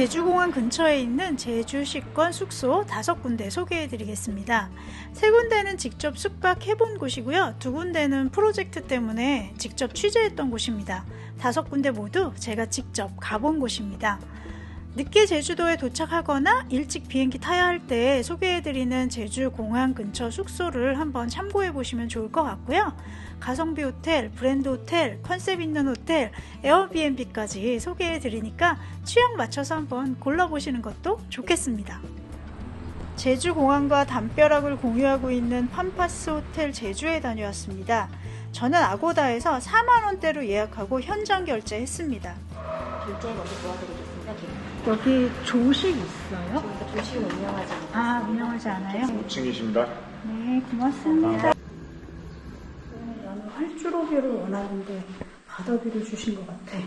제주공항 근처에 있는 제주시권 숙소 다섯 군데 소개해 드리겠습니다. 세 군데는 직접 숙박해 본 곳이고요. 두 군데는 프로젝트 때문에 직접 취재했던 곳입니다. 다섯 군데 모두 제가 직접 가본 곳입니다. 늦게 제주도에 도착하거나 일찍 비행기 타야 할 때 소개해드리는 제주공항 근처 숙소를 한번 참고해 보시면 좋을 것 같고요. 가성비 호텔, 브랜드 호텔, 컨셉 있는 호텔, 에어비앤비까지 소개해 드리니까 취향 맞춰서 한번 골라보시는 것도 좋겠습니다. 제주공항과 담벼락을 공유하고 있는 팜파스 호텔 제주에 다녀왔습니다. 저는 아고다에서 4만원대로 예약하고 현장 결제했습니다. 결제 먼저 도와드리겠습니다. 여기 조식 있어요? 조식은 운영하지 않아요. 아, 운영하지 않아요? 5층이십니다. 네, 고맙습니다. 활주로비를 원하는데 바다비를 주신 것 같아.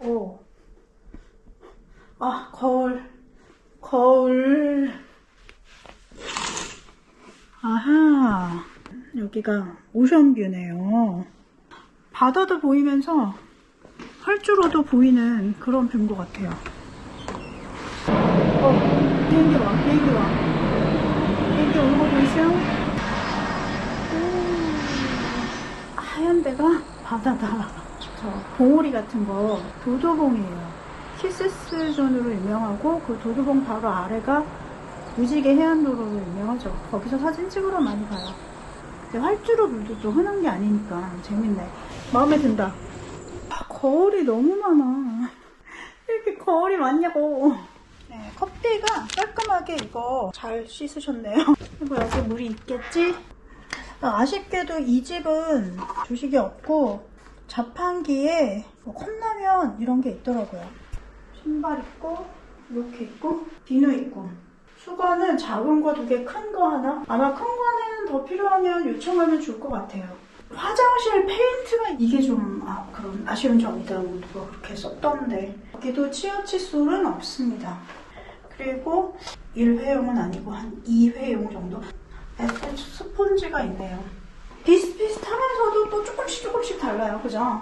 오. 아, 거울. 거울. 아하. 여기가 오션뷰네요. 바다도 보이면서 활주로도 보이는 그런 뷰인 것 같아요. 어, 비행기 와, 비행기 와. 보이세요? 오, 하얀 데가 바다다. 저 봉우리 같은 거 도도봉이에요. 키세스 존으로 유명하고 그 도도봉 바로 아래가 무지개 해안도로로 유명하죠. 거기서 사진 찍으러 많이 가요. 활주로 물도 또 흔한 게 아니니까 재밌네. 마음에 든다. 아, 거울이 너무 많아. 이렇게 거울이 많냐고. 네, 컵대가 깔끔하게 이거 잘 씻으셨네요. 이거 여기 물이 있겠지? 아, 아쉽게도 이 집은 조식이 없고 자판기에 뭐 컵라면 이런 게 있더라고요. 신발 있고 이렇게 있고 비누 있고 수건은 작은 거 두 개, 큰 거 하나? 아마 큰 거는 더 필요하면 요청하면 줄 것 같아요. 화장실 페인트가 이게 좀 아, 그런 아쉬운 점이다. 뭐 누가 그렇게 썼던데. 여기도 치어 칫솔은 없습니다. 그리고 1회용은 아니고 한 2회용 정도. 에스 스폰지가 있네요. 비슷비슷하면서도 또 조금씩 조금씩 달라요. 그죠?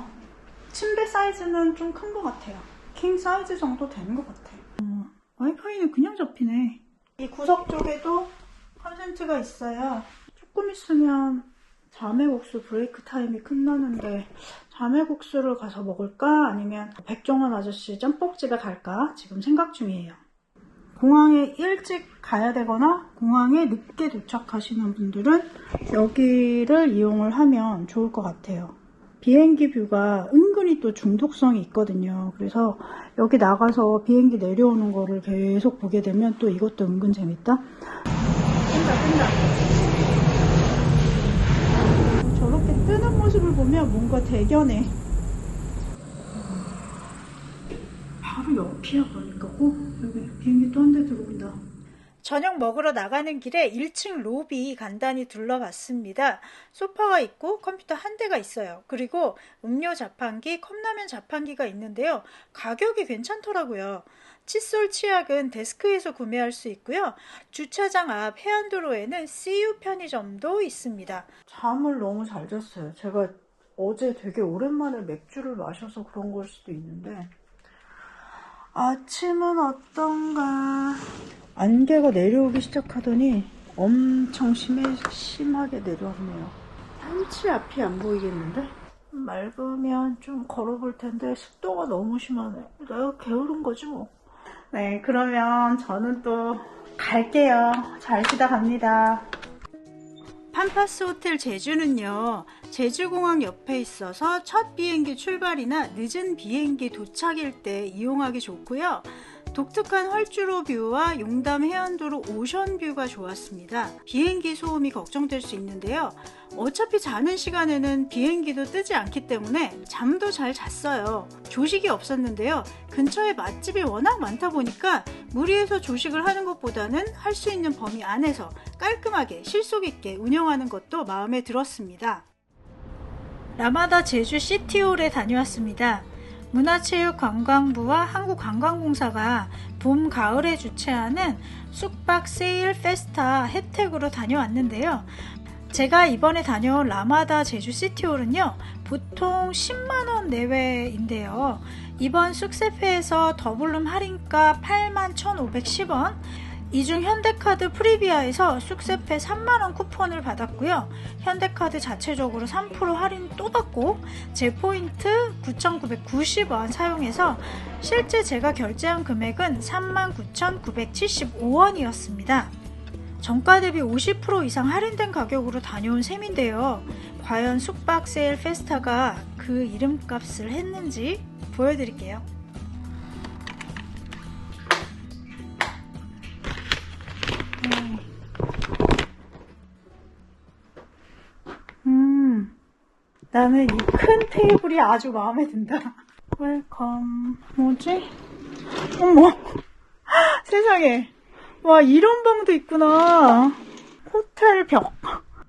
침대 사이즈는 좀 큰 것 같아요. 킹 사이즈 정도 되는 것 같아요. 어, 와이파이는 그냥 잡히네. 이 구석 쪽에도 컨센트가 있어요. 조금 있으면 자매국수 브레이크 타임이 끝나는데 자매국수를 가서 먹을까 아니면 백종원 아저씨 짬뽕집에 갈까 지금 생각 중이에요. 공항에 일찍 가야 되거나 공항에 늦게 도착하시는 분들은 여기를 이용을 하면 좋을 것 같아요. 비행기 뷰가 은근히 또 중독성이 있거든요. 그래서 여기 나가서 비행기 내려오는 거를 계속 보게 되면 또 이것도 은근 재밌다. 뜬다, 뜬다. 저렇게 뜨는 모습을 보면 뭔가 대견해. 바로 옆이야 보니까. 어? 여기 비행기 또 한 대 들어온다. 저녁 먹으러 나가는 길에 1층 로비 간단히 둘러봤습니다. 소파가 있고 컴퓨터 한 대가 있어요. 그리고 음료 자판기, 컵라면 자판기가 있는데요. 가격이 괜찮더라고요. 칫솔 치약은 데스크에서 구매할 수 있고요. 주차장 앞 해안도로에는 CU 편의점도 있습니다. 잠을 너무 잘 잤어요. 제가 어제 되게 오랜만에 맥주를 마셔서 그런 걸 수도 있는데 아침은 어떤가 안개가 내려오기 시작하더니 엄청 심해, 심하게 내려왔네요. 한치 앞이 안 보이겠는데? 맑으면 좀 걸어볼 텐데 습도가 너무 심하네. 내가 게으른 거지 뭐. 네, 그러면 저는 또 갈게요. 잘 쉬다 갑니다. 팜파스 호텔 제주는요, 제주공항 옆에 있어서 첫 비행기 출발이나 늦은 비행기 도착일 때 이용하기 좋고요. 독특한 활주로 뷰와 용담 해안도로 오션 뷰가 좋았습니다. 비행기 소음이 걱정될 수 있는데요. 어차피 자는 시간에는 비행기도 뜨지 않기 때문에 잠도 잘 잤어요. 조식이 없었는데요. 근처에 맛집이 워낙 많다 보니까 무리해서 조식을 하는 것보다는 할 수 있는 범위 안에서 깔끔하게 실속 있게 운영하는 것도 마음에 들었습니다. 라마다 제주 시티홀에 다녀왔습니다. 문화체육관광부와 한국관광공사가 봄, 가을에 주최하는 숙박 세일 페스타 혜택으로 다녀왔는데요. 제가 이번에 다녀온 라마다 제주 시티홀은요, 보통 10만원 내외인데요. 이번 쑥세페에서 더블룸 할인가 81,510원, 이중 현대카드 프리비아에서 쑥세페 3만원 쿠폰을 받았고요. 현대카드 자체적으로 3% 할인 또 받고 제 포인트 9,990원 사용해서 실제 제가 결제한 금액은 39,975원이었습니다. 정가 대비 50% 이상 할인된 가격으로 다녀온 셈인데요. 과연 숙박 세일 페스타가 그 이름값을 했는지 보여드릴게요. 음. 음, 나는 이 큰 테이블이 아주 마음에 든다. 웰컴. 뭐지? 어머, 세상에. 와, 이런 방도 있구나. 호텔 벽.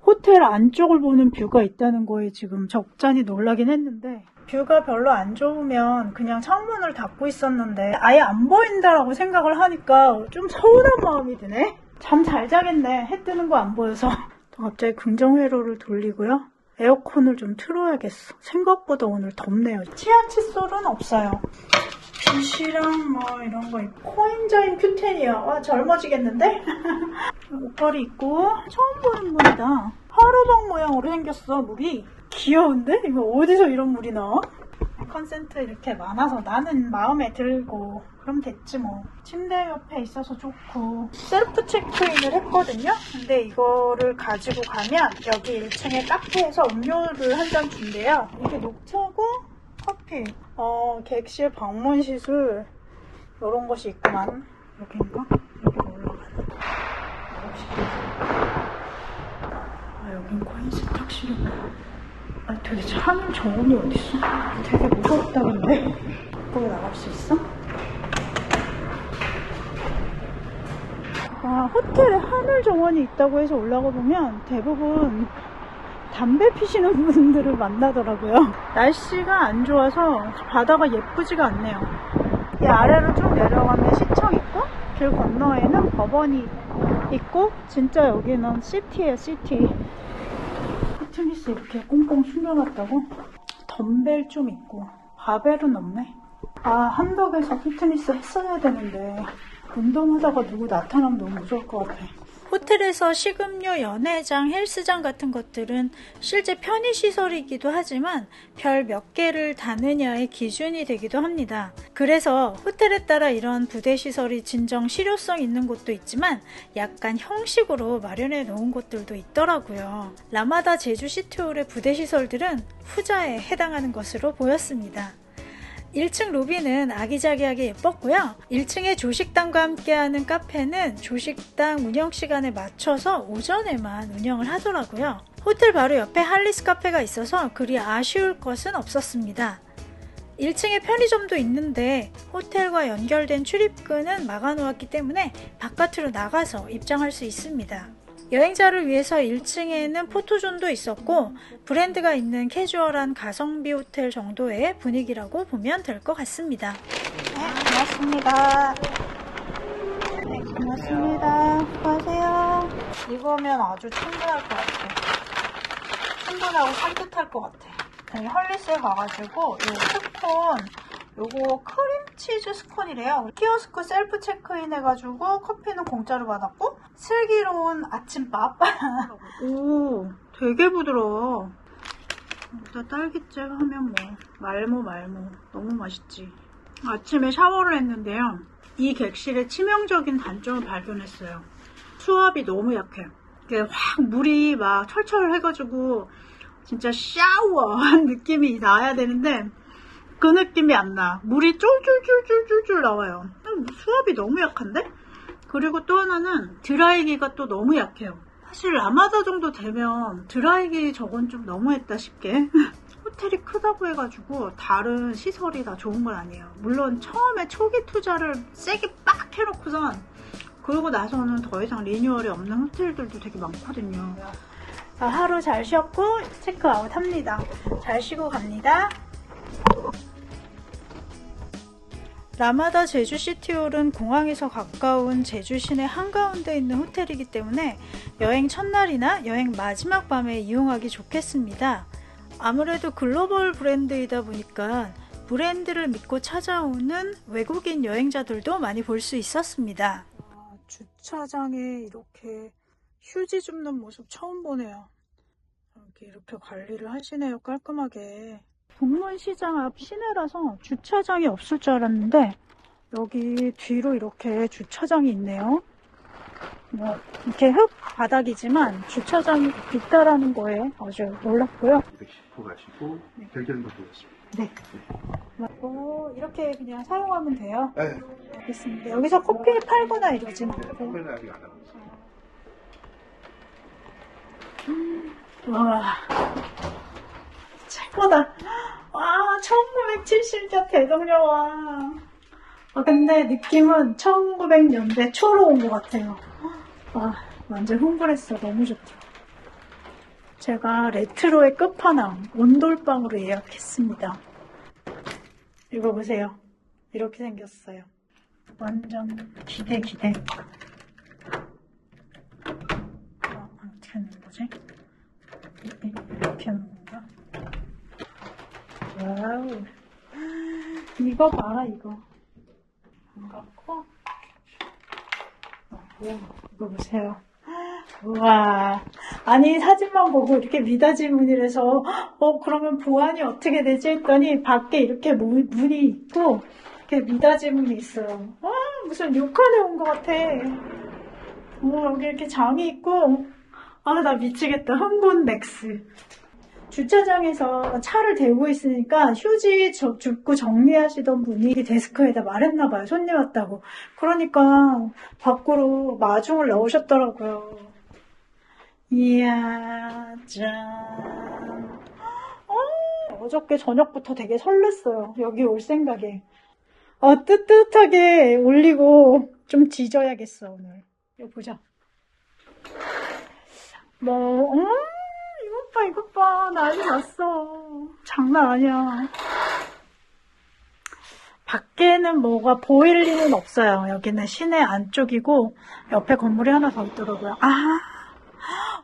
호텔 안쪽을 보는 뷰가 있다는 거에 지금 적잖이 놀라긴 했는데, 뷰가 별로 안 좋으면 그냥 창문을 닫고 있었는데, 아예 안 보인다라고 생각을 하니까 좀 서운한 마음이 드네? 잠 잘 자겠네. 해 뜨는 거 안 보여서. 또 갑자기 긍정회로를 돌리고요. 에어컨을 좀 틀어야겠어. 생각보다 오늘 덥네요. 치아 칫솔은 없어요. 빗이랑 뭐 이런 거 있고 코인자인 큐텐이야. 와 젊어지겠는데? 옷걸이 있고 처음 보는 물이다. 하루방 모양으로 생겼어 물이. 귀여운데? 이거 어디서 이런 물이 나와? 컨센트 이렇게 많아서 나는 마음에 들고 그럼 됐지 뭐. 침대 옆에 있어서 좋고. 셀프 체크인을 했거든요. 근데 이거를 가지고 가면 여기 1층에 카페에서 음료를 한 잔 준대요. 이게 녹차고 커피. 어 객실 방문 시술. 이런 것이 있구만. 여긴가? 여기로 올라가는 아 여긴 코인 세탁실이구나 아 도대체 하늘 정원이 어딨어? 되게 무섭다 근데 거기 나갈 수 있어? 아 호텔에 하늘 정원이 있다고 해서 올라가 보면 대부분 담배 피시는 분들을 만나더라고요 날씨가 안 좋아서 바다가 예쁘지가 않네요 이 아래로 쭉 내려가면 시청 있고 길 건너에는 법원이 있고 진짜 여기는 시티에 시티 피트니스 이렇게 꽁꽁 숨겨놨다고? 덤벨 좀 있고 바벨은 없네 아 한덕에서 피트니스 했어야 되는데 운동하다가 누구 나타나면 너무 무서울 것 같아 호텔에서 식음료, 연회장, 헬스장 같은 것들은 실제 편의시설이기도 하지만 별 몇 개를 다느냐의 기준이 되기도 합니다. 그래서 호텔에 따라 이런 부대시설이 진정 실효성 있는 곳도 있지만 약간 형식으로 마련해 놓은 곳들도 있더라고요. 라마다 제주 시티홀의 부대시설들은 후자에 해당하는 것으로 보였습니다. 1층 로비는 아기자기하게 예뻤고요. 1층에 조식당과 함께하는 카페는 조식당 운영 시간에 맞춰서 오전에만 운영을 하더라고요. 호텔 바로 옆에 할리스 카페가 있어서 그리 아쉬울 것은 없었습니다. 1층에 편의점도 있는데 호텔과 연결된 출입구는 막아놓았기 때문에 바깥으로 나가서 입장할 수 있습니다. 여행자를 위해서 1층에는 포토존도 있었고 브랜드가 있는 캐주얼한 가성비 호텔 정도의 분위기라고 보면 될 것 같습니다. 네, 고맙습니다. 네, 고맙습니다. 수고하세요. 이거면 아주 충분할 것 같아. 충분하고 산뜻할 것 같아. 여기 헐리스에 가가지고 요 스콘 요거 크림 치즈 스콘이래요. 키오스크 셀프 체크인 해가지고 커피는 공짜로 받았고 슬기로운 아침밥. 오, 되게 부드러워. 여기다 딸기잼 하면 뭐 말모 말모 너무 맛있지. 아침에 샤워를 했는데요. 이 객실의 치명적인 단점을 발견했어요. 수압이 너무 약해. 이게 확 물이 막 철철 해가지고 진짜 샤워한 느낌이 나야 되는데 그 느낌이 안 나. 물이 쫄쫄쫄쫄쫄쫄 나와요. 수압이 너무 약한데? 그리고 또 하나는 드라이기가 또 너무 약해요. 사실 라마다 정도 되면 드라이기 저건 좀 너무했다 싶게. 호텔이 크다고 해가지고 다른 시설이 다 좋은 건 아니에요. 물론 처음에 초기 투자를 세게 빡 해놓고선 그러고 나서는 더 이상 리뉴얼이 없는 호텔들도 되게 많거든요. 아, 하루 잘 쉬었고 체크아웃 합니다. 잘 쉬고 갑니다. 라마다 제주 시티홀은 공항에서 가까운 제주 시내 한가운데 있는 호텔이기 때문에 여행 첫날이나 여행 마지막 밤에 이용하기 좋겠습니다. 아무래도 글로벌 브랜드이다 보니까 브랜드를 믿고 찾아오는 외국인 여행자들도 많이 볼 수 있었습니다. 아, 주차장에 이렇게 휴지 줍는 모습 처음 보네요. 이렇게, 이렇게 관리를 하시네요, 깔끔하게. 동문시장 앞 시내라서 주차장이 없을 줄 알았는데 여기 뒤로 이렇게 주차장이 있네요. 뭐 이렇게 흙 바닥이지만 주차장이 있다라는 거에 아주 놀랐고요. 210호 가시고 결제는 거 보겠습니다. 네. 어, 이렇게 그냥 사용하면 돼요. 네. 알겠습니다. 여기서 커피 팔거나 이러지 네, 말고. 선배는 아직 안 하고 있어요. 와, 최고다. 와, 1970년 대동여왕. 아, 근데 느낌은 1900년대 초로 온 것 같아요. 와, 완전 흥분했어. 너무 좋다. 제가 레트로의 끝판왕, 온돌방으로 예약했습니다. 이거 보세요. 이렇게 생겼어요. 완전 기대, 기대. 아, 어떻게 하는 거지? 이렇게 하는 건가? 와우. 이거 봐라, 이거. 안 갖고. 어, 이거 보세요. 우와. 아니, 사진만 보고 이렇게 미닫이 문이라서, 어, 그러면 보안이 어떻게 되지? 했더니, 밖에 이렇게 문, 문이 있고, 이렇게 미닫이 문이 있어요. 아, 무슨 욕한에 온 것 같아. 어, 여기 이렇게 장이 있고, 아, 나 미치겠다. 흥분 맥스. 주차장에서 차를 대고 있으니까 휴지 저- 줍고 정리하시던 분이 데스크에다 말했나 봐요. 손님 왔다고. 그러니까 밖으로 마중을 나오셨더라고요. 이야, 짠. 어, 어저께 저녁부터 되게 설렜어요. 여기 올 생각에. 아, 뜨뜻하게 올리고 좀 지져야겠어, 오늘. 이거 보자. 뭐, 음, 이것 봐, 이것 봐. 난리 났어. 장난 아니야. 밖에는 뭐가 보일 리는 없어요. 여기는 시내 안쪽이고, 옆에 건물이 하나 더 있더라고요. 아,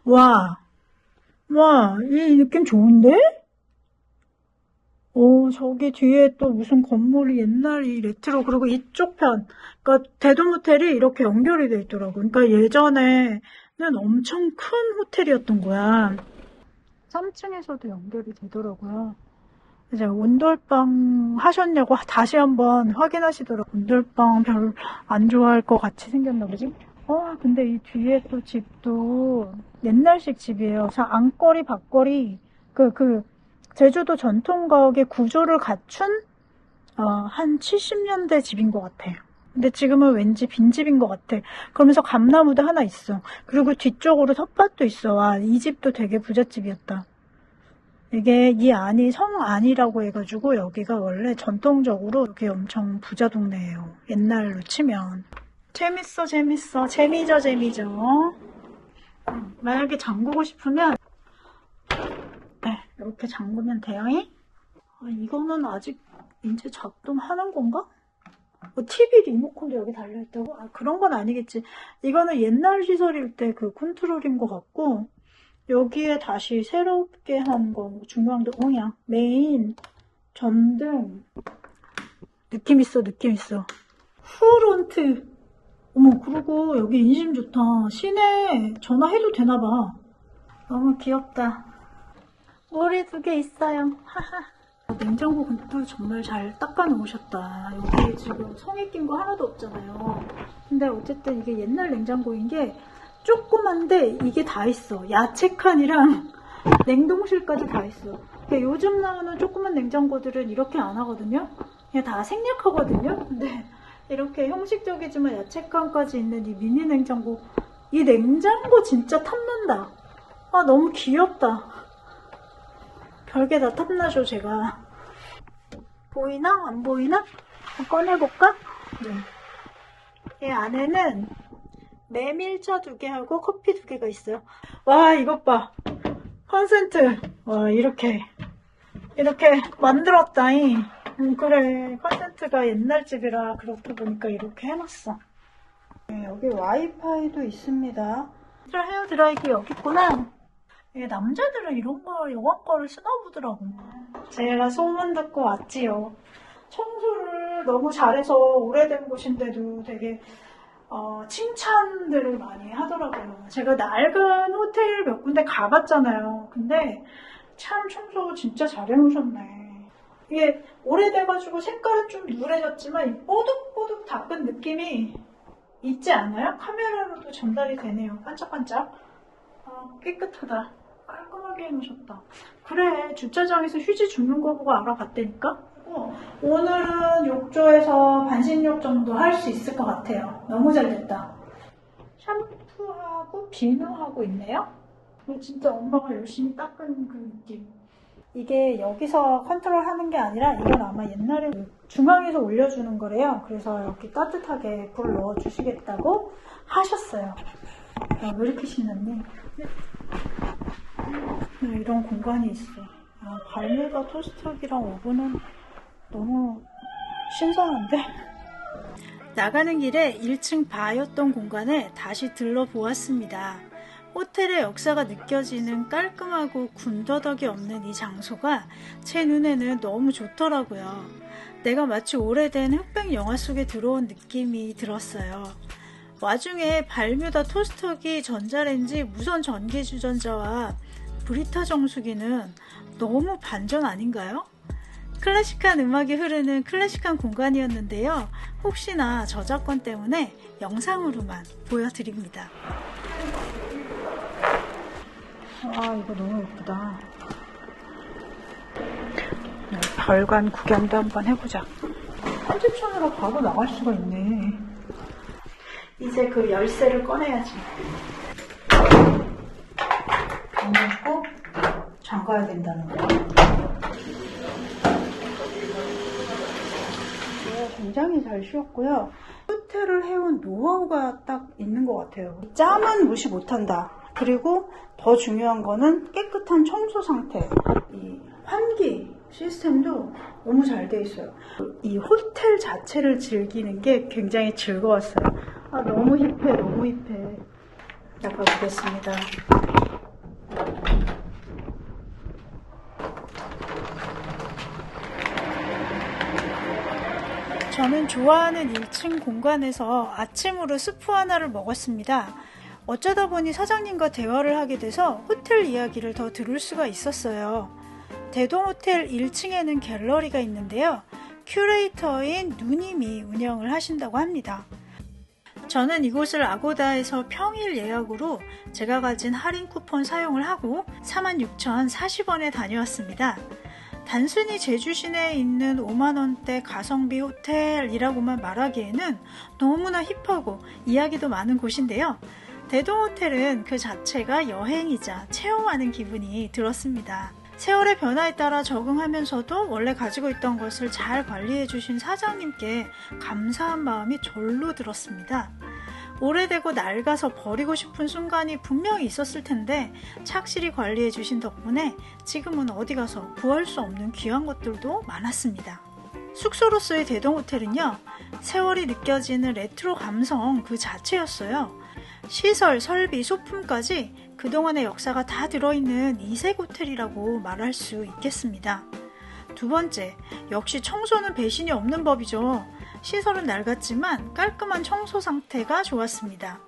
와. 와, 이 느낌 좋은데? 오, 저기 뒤에 또 무슨 건물이 옛날 이 레트로, 그리고 이쪽 편, 그러니까 대돔 호텔이 이렇게 연결이 돼 있더라고. 그러니까 예전에 는 엄청 큰 호텔이었던 거야. 3층에서도 연결이 되더라고요. 이제 온돌방 하셨냐고 다시 한번 확인하시더라고요. 온돌방 별로 안 좋아할 것 같이 생겼나 보지? 어, 근데 이 뒤에 또 집도 옛날식 집이에요. 자, 안거리, 밖거리, 그, 그, 제주도 전통 가옥의 구조를 갖춘, 어, 한 70년대 집인 것 같아요. 근데 지금은 왠지 빈집인 것 같아. 그러면서 감나무도 하나 있어. 그리고 뒤쪽으로 텃밭도 있어. 와, 이 집도 되게 부잣집이었다. 이게 이 안이 성 안이라고 해가지고 여기가 원래 전통적으로 이렇게 엄청 부자 동네예요. 옛날로 치면. 재밌어, 재밌어. 재미져. 음, 만약에 잠그고 싶으면 네, 이렇게 잠그면 돼요. 아, 이거는 아직 이제 작동하는 건가? 뭐 TV 리모컨도 여기 달려있다고? 아, 그런 건 아니겠지. 이거는 옛날 시설일 때 그 컨트롤인 것 같고, 여기에 다시 새롭게 한 거, 뭐 중앙도, 어야, 메인, 전등, 느낌 있어, 느낌 있어. 후론트. 어머, 그리고 여기 인심 좋다. 시내 전화해도 되나봐. 너무 귀엽다. 오리 두 개 있어요. 냉장고도 정말 잘 닦아 놓으셨다. 여기 지금 성에 낀 거 하나도 없잖아요. 근데 어쨌든 이게 옛날 냉장고인 게 조그만데 이게 다 있어. 야채 칸이랑 냉동실까지 다 있어. 근데 요즘 나오는 조그만 냉장고들은 이렇게 안 하거든요. 그냥 다 생략하거든요. 근데 이렇게 형식적이지만 야채 칸까지 있는 이 미니 냉장고. 이 냉장고 진짜 탐난다. 아, 너무 귀엽다. 별게 다 탐나죠, 제가. 보이나? 안 보이나? 꺼내볼까? 네. 이 안에는 메밀차 두 개하고 커피 두 개가 있어요. 와, 이것 봐. 컨센트. 와, 이렇게. 이렇게 만들었다잉. 음, 그래. 컨센트가 옛날 집이라 그렇다 보니까 이렇게 해놨어. 네, 여기 와이파이도 있습니다. 헤어 드라이기 여기 있구나. 이게 남자들은 이런 거 여관 거를 쓰나 보더라고. 제가 소문 듣고 왔지요. 청소를 너무 잘해서 오래된 곳인데도 되게 어, 칭찬들을 많이 하더라고요. 제가 낡은 호텔 몇 군데 가봤잖아요. 근데 참 청소 진짜 잘 해놓으셨네. 이게 오래돼가지고 색깔은 좀 누래졌지만 이 뽀득뽀득 닦은 느낌이 있지 않아요? 카메라로도 전달이 되네요. 반짝반짝. 아, 깨끗하다. 깔끔하게 해놓으셨다. 그래, 주차장에서 휴지 줍는 거 보고 알아봤다니까? 어, 오늘은 욕조에서 반신욕 정도 할 수 있을 것 같아요. 너무 잘 됐다. 샴푸하고 비누하고 있네요. 이거 진짜 엄마가 열심히 닦은 그 느낌. 이게 여기서 컨트롤 하는 게 아니라 이건 아마 옛날에 중앙에서 올려주는 거래요. 그래서 이렇게 따뜻하게 불 넣어 주시겠다고 하셨어요. 야, 왜 이렇게 신났니? 네, 이런 공간이 있어. 아, 발매가 토스트기랑 오븐은 너무 신선한데? 나가는 길에 1층 바였던 공간에 다시 들러보았습니다. 호텔의 역사가 느껴지는 깔끔하고 군더더기 없는 이 장소가 제 눈에는 너무 좋더라고요. 내가 마치 오래된 흑백 영화 속에 들어온 느낌이 들었어요. 와중에 발뮤다 토스터기, 전자레인지, 무선 전기 주전자와 브리타 정수기는 너무 반전 아닌가요? 클래식한 음악이 흐르는 클래식한 공간이었는데요. 혹시나 저작권 때문에 영상으로만 보여드립니다. 아, 이거 너무 예쁘다. 네, 별관 구경도 한번 해보자. 편집촌으로 바로 나갈 수가 있네. 이제 그 열쇠를 꺼내야지. 잠그고 잠가야 된다는 거. 네, 굉장히 잘 쉬었고요. 호텔을 해온 노하우가 딱 있는 것 같아요. 짬은 무시 못한다. 그리고 더 중요한 거는 깨끗한 청소 상태. 이 환기 시스템도 너무 잘 돼 있어요. 이 호텔 자체를 즐기는 게 굉장히 즐거웠어요. 아, 너무 힙해, 너무 힙해. 나가 보겠습니다. 저는 좋아하는 1층 공간에서 아침으로 스프 하나를 먹었습니다. 어쩌다 보니 사장님과 대화를 하게 돼서 호텔 이야기를 더 들을 수가 있었어요. 대동호텔 1층에는 갤러리가 있는데요. 큐레이터인 누님이 운영을 하신다고 합니다. 저는 이곳을 아고다에서 평일 예약으로 제가 가진 할인 쿠폰 사용을 하고 46,040원에 다녀왔습니다. 단순히 제주 시내에 있는 5만원대 가성비 호텔이라고만 말하기에는 너무나 힙하고 이야기도 많은 곳인데요. 대동호텔은 그 자체가 여행이자 체험하는 기분이 들었습니다. 세월의 변화에 따라 적응하면서도 원래 가지고 있던 것을 잘 관리해 주신 사장님께 감사한 마음이 절로 들었습니다. 오래되고 낡아서 버리고 싶은 순간이 분명히 있었을 텐데 착실히 관리해 주신 덕분에 지금은 어디 가서 구할 수 없는 귀한 것들도 많았습니다. 숙소로서의 대동호텔은요, 세월이 느껴지는 레트로 감성 그 자체였어요. 시설, 설비, 소품까지 그동안의 역사가 다 들어있는 이색 호텔이라고 말할 수 있겠습니다. 두 번째, 역시 청소는 배신이 없는 법이죠. 시설은 낡았지만 깔끔한 청소 상태가 좋았습니다.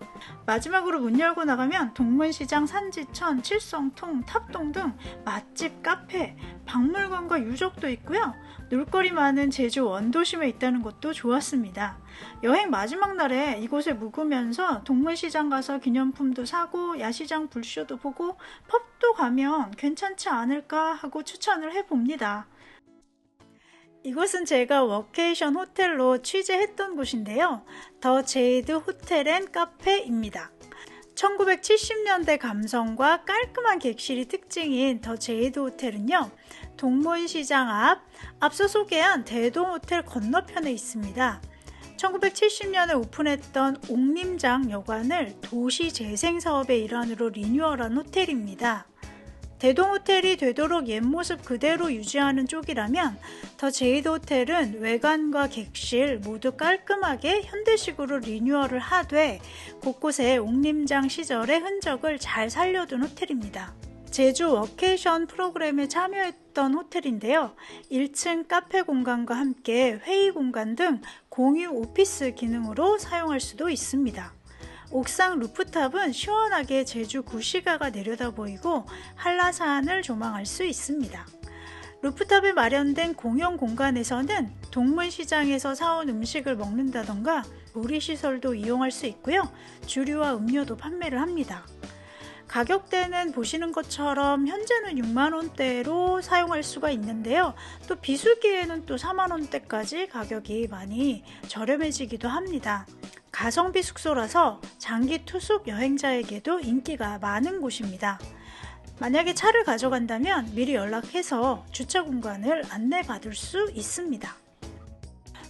마지막으로 문 열고 나가면 동문시장, 산지천, 칠성통, 탑동 등 맛집, 카페, 박물관과 유적도 있고요. 놀거리 많은 제주 원도심에 있다는 것도 좋았습니다. 여행 마지막 날에 이곳에 묵으면서 동문시장 가서 기념품도 사고 야시장 불쇼도 보고 펍도 가면 괜찮지 않을까 하고 추천을 해봅니다. 이곳은 제가 워케이션 호텔로 취재했던 곳인데요. 더 제이드 호텔 앤 카페입니다. 1970년대 감성과 깔끔한 객실이 특징인 더 제이드 호텔은요. 동문시장 앞, 앞서 소개한 대동 호텔 건너편에 있습니다. 1970년에 오픈했던 옥림장 여관을 도시 재생 사업의 일환으로 리뉴얼한 호텔입니다. 대동호텔이 되도록 옛 모습 그대로 유지하는 쪽이라면 더 제이드 호텔은 외관과 객실 모두 깔끔하게 현대식으로 리뉴얼을 하되 곳곳에 옥림장 시절의 흔적을 잘 살려둔 호텔입니다. 제주 워케이션 프로그램에 참여했던 호텔인데요. 1층 카페 공간과 함께 회의 공간 등 공유 오피스 기능으로 사용할 수도 있습니다. 옥상 루프탑은 시원하게 제주 구시가가 내려다 보이고 한라산을 조망할 수 있습니다. 루프탑에 마련된 공용 공간에서는 동문시장에서 사온 음식을 먹는다던가 놀이시설도 이용할 수 있고요. 주류와 음료도 판매를 합니다. 가격대는 보시는 것처럼 현재는 6만원대로 사용할 수가 있는데요. 또 비수기에는 또 4만원대까지 가격이 많이 저렴해지기도 합니다. 가성비 숙소라서 장기 투숙 여행자에게도 인기가 많은 곳입니다. 만약에 차를 가져간다면 미리 연락해서 주차 공간을 안내받을 수 있습니다.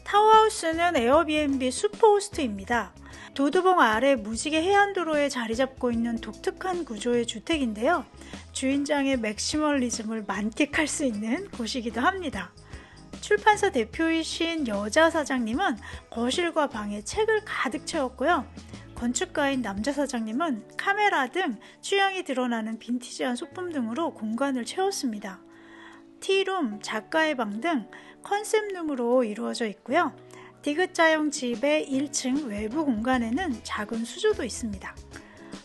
타워하우스는 에어비앤비 슈퍼호스트입니다. 도두봉 아래 무지개 해안도로에 자리 잡고 있는 독특한 구조의 주택인데요. 주인장의 맥시멀리즘을 만끽할 수 있는 곳이기도 합니다. 출판사 대표이신 여자 사장님은 거실과 방에 책을 가득 채웠고요. 건축가인 남자 사장님은 카메라 등 취향이 드러나는 빈티지한 소품 등으로 공간을 채웠습니다. 티룸, 작가의 방 등 컨셉룸으로 이루어져 있고요. 디귿자형 집의 1층 외부 공간에는 작은 수조도 있습니다.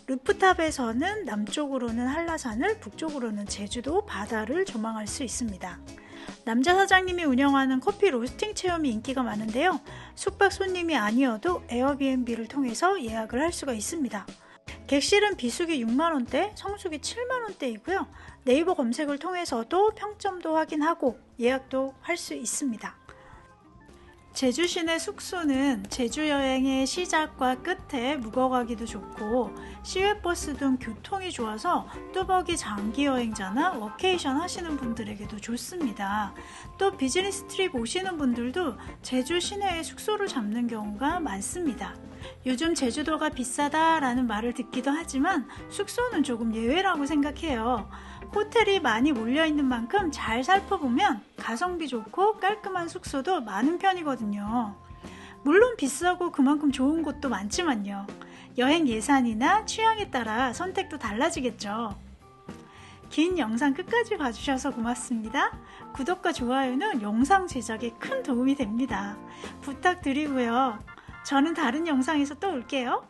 루프탑에서는 남쪽으로는 한라산을, 북쪽으로는 제주도 바다를 조망할 수 있습니다. 남자 사장님이 운영하는 커피 로스팅 체험이 인기가 많은데요. 숙박 손님이 아니어도 에어비앤비를 통해서 예약을 할 수가 있습니다. 객실은 비수기 6만원대, 성수기 7만원대이고요. 네이버 검색을 통해서도 평점도 확인하고 예약도 할 수 있습니다. 제주 시내 숙소는 제주 여행의 시작과 끝에 묵어가기도 좋고 시외버스 등 교통이 좋아서 뚜벅이 장기 여행자나 워케이션 하시는 분들에게도 좋습니다. 또 비즈니스 트립 오시는 분들도 제주 시내에 숙소를 잡는 경우가 많습니다. 요즘 제주도가 비싸다라는 말을 듣기도 하지만 숙소는 조금 예외라고 생각해요. 호텔이 많이 몰려있는 만큼 잘 살펴보면 가성비 좋고 깔끔한 숙소도 많은 편이거든요. 물론 비싸고 그만큼 좋은 곳도 많지만요. 여행 예산이나 취향에 따라 선택도 달라지겠죠. 긴 영상 끝까지 봐주셔서 고맙습니다. 구독과 좋아요는 영상 제작에 큰 도움이 됩니다. 부탁드리고요. 저는 다른 영상에서 또 올게요.